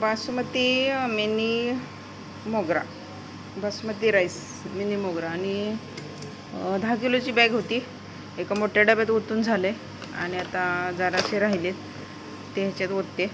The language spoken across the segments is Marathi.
बासमती मिनी मोगरा. बासमती राईस मिनी मोगरा. आणि दहा किलोची बॅग होती. एका मोठ्या डब्यात ओतून झाले. आणि आता जरासे राहिलेत. ते ह्याच्यात ओतते.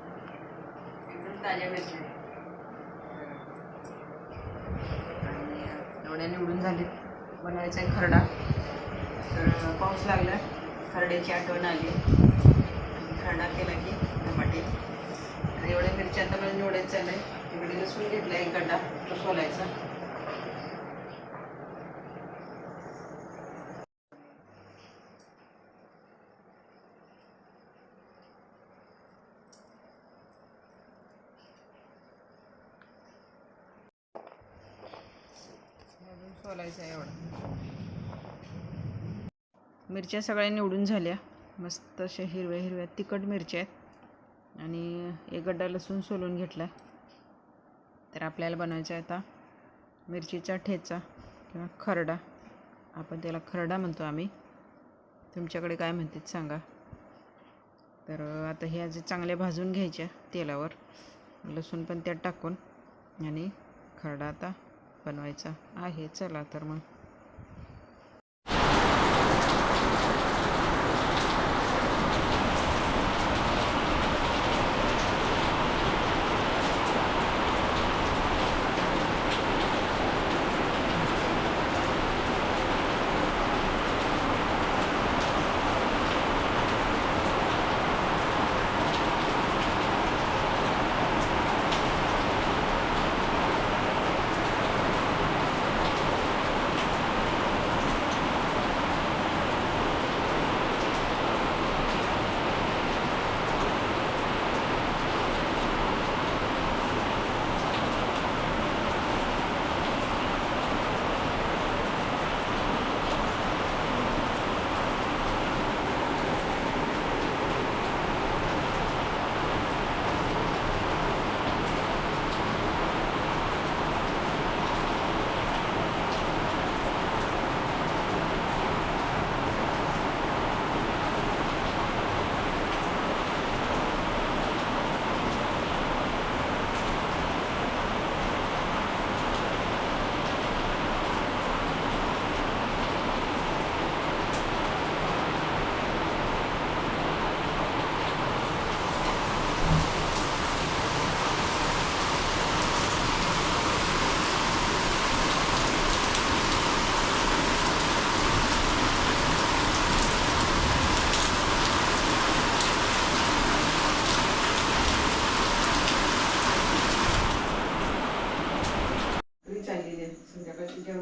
एकदम ताज्या मिरच्या आणि एवढ्या निवडून झाले बनवायचा आहे खरडा तर पाऊस लागला खरड्याची आठवण आली आणि खरडा केला की टमाटे. आणि एवढ्या मिरच्या आता मला निवडायचं आहे इकडे लसूण घेतला एक गड्डा तो सोलायचा. अजून सोलायचा आहे एवढा. मिरच्या सगळ्या निवडून झाल्या. मस्त अशा हिरव्या हिरव्या तिखट मिरच्या आहेत. आणि एक गड्डा लसूण सोलून घेतला तर आपल्याला बनवायचा आहे आता मिरचीचा ठेचा किंवा खरडा. आपण त्याला खरडा म्हणतो आम्ही. तुमच्याकडे काय म्हणतात सांगा. तर आता हे आज चांगल्या भाजून घ्यायच्या तेलावर लसूण पण त्यात टाकून आणि खरडा आता बनवायचा आहे. चला तर मग.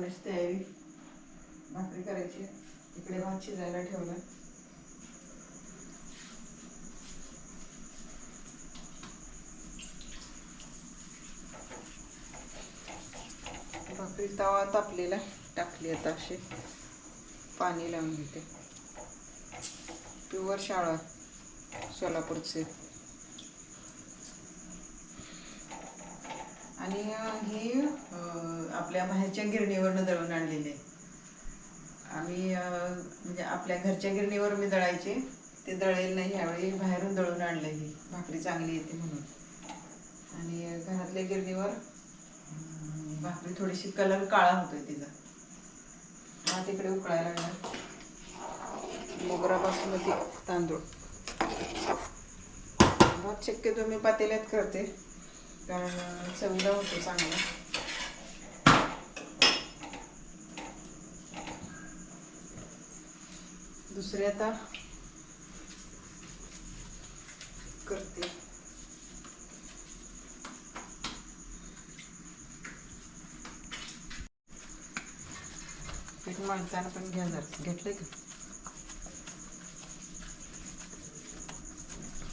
जेवणाची तयारी भाकरी करायची. इकडे भात शिजायला ठेवला. भाकरी तवा तापलेला टाकली आता अशी. पाणी लावून घेते. प्युअर शाळा. सोलापूरचे. आणि हे आपल्या बाहेरच्या गिरणीवरनं दळून आणलेले. आम्ही म्हणजे आपल्या घरच्या गिरणीवर मी दळायचे. ते दळेल नाही ह्यावेळी बाहेरून दळून आणलं ही भाकरी चांगली येते म्हणून. आणि घरातल्या गिरणीवर भाकरी थोडीशी कलर काळा होतोय तिचा. हा तिकडे उकळायला लागला. मोगरा बासमती तांदूळ. भात शक्यतो मी पातेल्यात करते. कारण अं, चवीला होतो चांगला. दुसरे आता करते. पीठ मळताना पण घ्या जरा. घेतलंय का?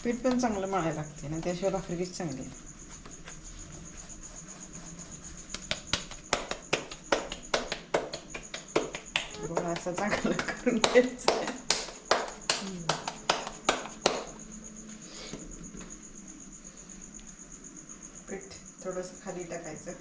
पीठ पण चांगलं मळायला लागते ना त्याशिवाय भाकरी कशी चांगली गोळा असा चांगला करून घ्यायचा पीठ थोडंसं खाली टाकायचं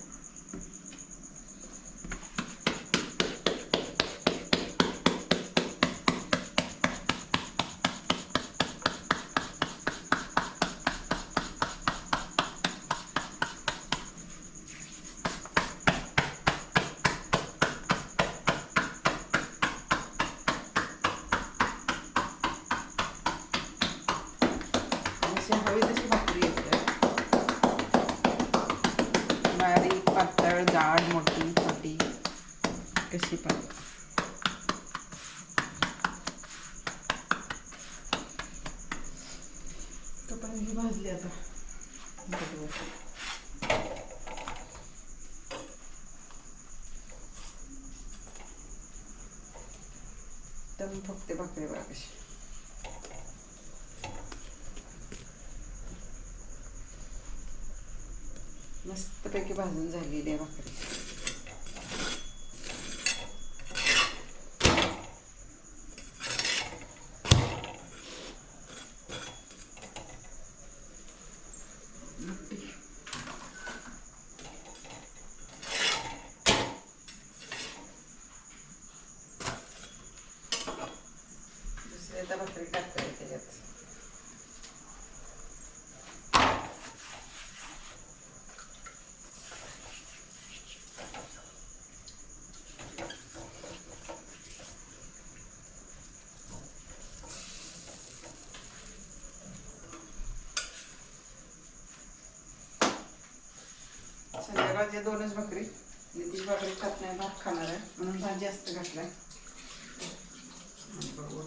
जशी हवी तशी भाकरी येते बारीक पातळ जाड मोठी छोटी कशी पण तोपर्यंत ही भाजली आता बरोबर फक्त भाकरी बघा कशी मस्तपैकी भाजून झालेली आहे भाकरी मोठी. दुसरी आता भाकरी टाकता येते त्याच्यात संध्याकाळच्या दोनच भाकरी नितीश भाकरी खात नाही भात खाणार आहे म्हणून भात जास्त घातलाय बघू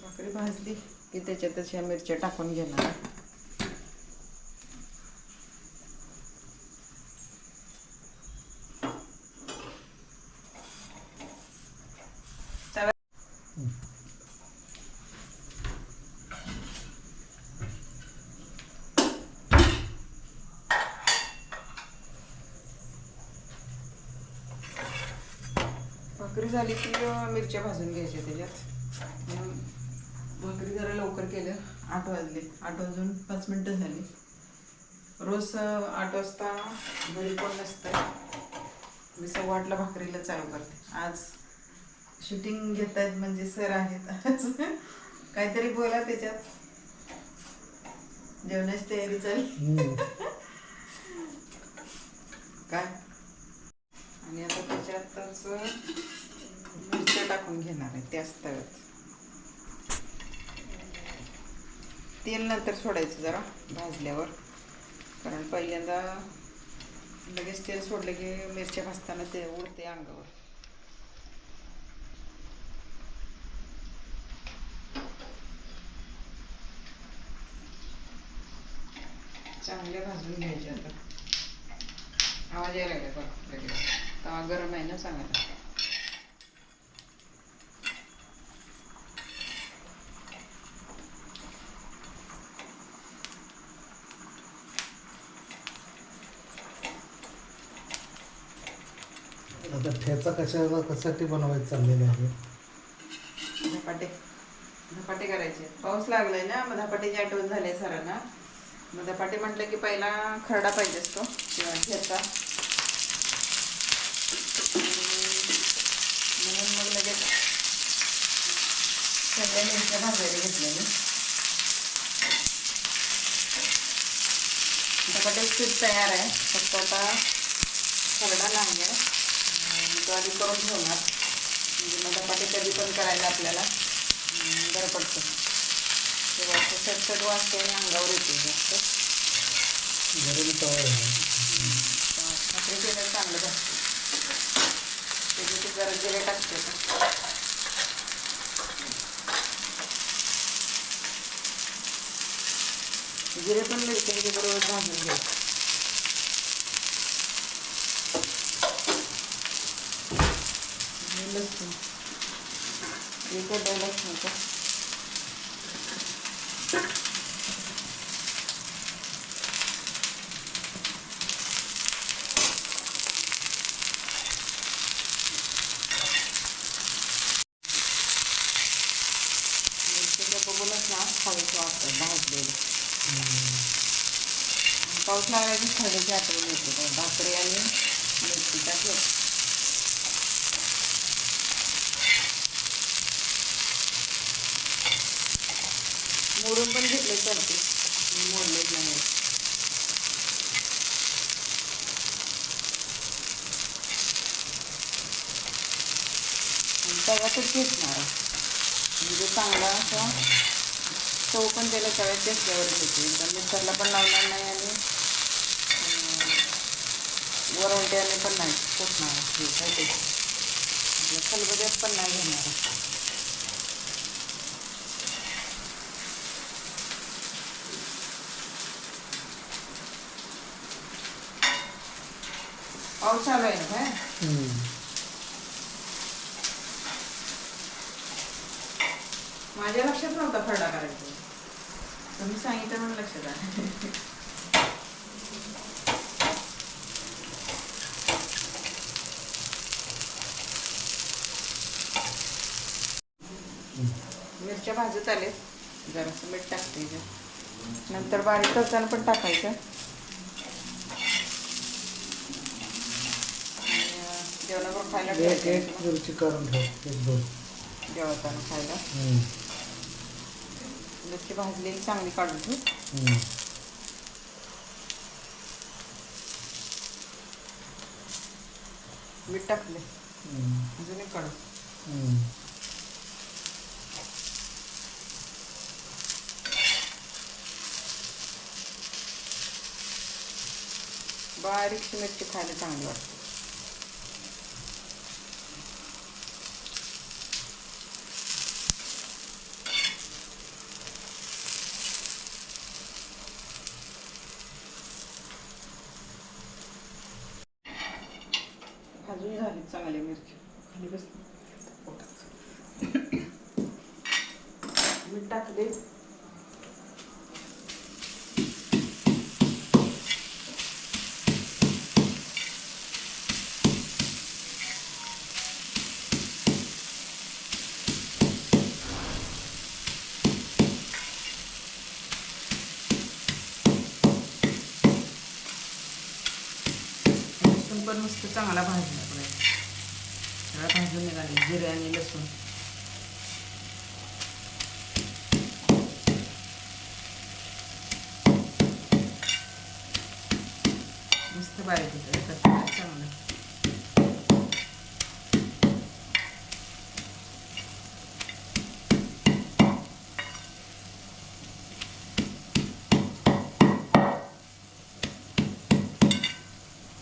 भाकरी भाजली की त्याच्यातच ह्या मिरच्या टाकून घेणार आहे. भाकरी झाली की मिरच्या भाजून घ्यायच्या त्याच्यात. भाकरी जरा लवकर केलं आठ वाजले. आठ वाजून पाच मिनटं झाली. रोज आठ वाजता घरी कोण नसतं मी सव्वा आठला भाकरीला चालू करते. आज शूटिंग घेत आहेत म्हणजे सर आहेत. आज काहीतरी बोला त्याच्यात. जेवणाची तयारी चालली काय? आणि आता त्याच्यातच टाकून घेणार आहे त्याच तव्यात तेल नंतर सोडायचं जरा भाजल्यावर कारण पहिल्यांदा लगेच तेल सोडलं की मिरच्या भाजताना ते उडते अंगावर चांगले भाजून घ्यायचे आता आवाज यायला लागला बघ लगेच तवा गरम आहे ना सांगायला आता ठेचा कशाला कशासाठी बनवायचं चाललेलं आहे? धपाटे. धपाटे करायचे. पाऊस लागलाय ना मग धपाट्याची आठवण झाली आहे सरांना. मग धपाटे म्हटलं की पहिला खरडा पाहिजे असतो किंवा ठेचा. म्हणून मग लगेच सगळ्या मिरच्या भाजायला घेतलेल्या. धपाटे पीठ तयार आहे फक्त आता खरडा नाही आहे तो आधी करून ठेवणार. म्हणजे मग धपाटे कधी पण करायला आपल्याला. बरं पडतं. तेव्हा असं चटचट वाजते आणि अंगावर येते जास्त. भाकरी केलं चांगलं भाजते त्याची ती जरा जिरे टाकते. जिरे पण मिरच्यांच्या बरोबर भाजून घ्यायचे. आणि लसूण एक गड्डा लसूणचा मिरचीचं बघूनच ना खायचं वाटतं भाजलेलं पाऊस लागला की थंडीची आठवण येते बघ. भाकरी आणि मिरचीचा ठेव तव्यातच घेतणार म्हणजे चांगला असा चव पण त्याला तव्यात घेतल्यावरच येते एकदम मिक्सरला पण लावणार नाही आणि अं, वरवंट्याने पण नाही फुटणार हे काय ते? आपल्या खलबत्यात पण नाही घेणार. पाऊस चालू आहे ना काय? माझ्या लक्षात नव्हता खरडा करायचा. तुम्ही सांगितलं म्हणून लक्षात आलं. मिरच्या भाजत आले. जरासं मीठ टाकते. नंतर बारीक करताना पण टाकायचं. जेवणावर खायला ठेव. दोन. जेवताना खायला. मिरची भाजलेली चांगली काढून हम्म. मीठ टाकले. अजून एक काढू. बारीकशी मिरची खायला चांगली वाटते भाजून झाली चांगली मिरची खाली बस मीठ टाकले लसूण पण मस्त चांगला भाजला पाहिजे सगळा भाजून निघाले जिरे आणि लसूण मस्त बारीक होतं एकत्र चांगलं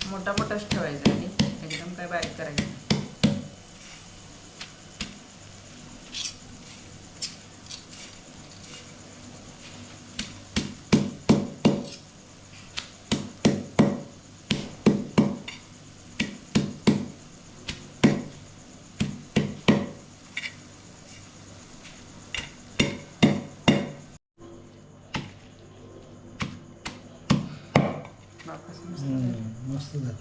मोठा मोठाच ठेवायचा आणि एकदम काय बारीक करायचं नाही. वापस मस्त हम्म. मस्त झालं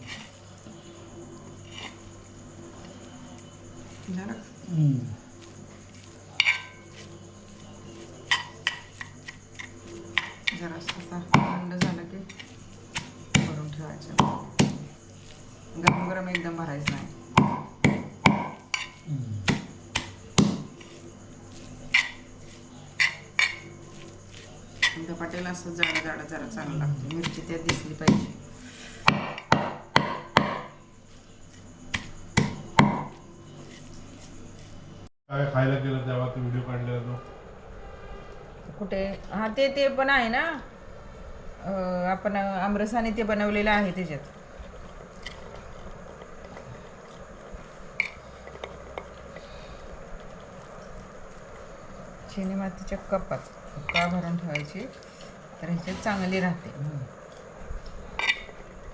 झालं असा थंड झालं की भरून ठेवायचं गरम गरम एकदम भरायचं नाही हम्म. धपाट्याला असं जाडं जाडं जरा चांगलं लागतं मिरची त्यात दिसली पाहिजे खायला गेलं तेव्हा व्हिडिओ काढलेला तो कुठे? हा ते ते पण आहे ना? अं, आपण आमरसाने ते बनवलेलं आहे त्याच्यात. चिनी मातीच्या कपात. का भरून ठेवायची. तर ह्याच्यात चांगली राहते.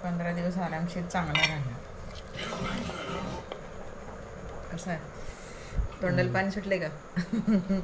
पंधरा दिवस आरामशीर चांगला राहणार. कसं आहे? तोंडाला पाणी सुटले का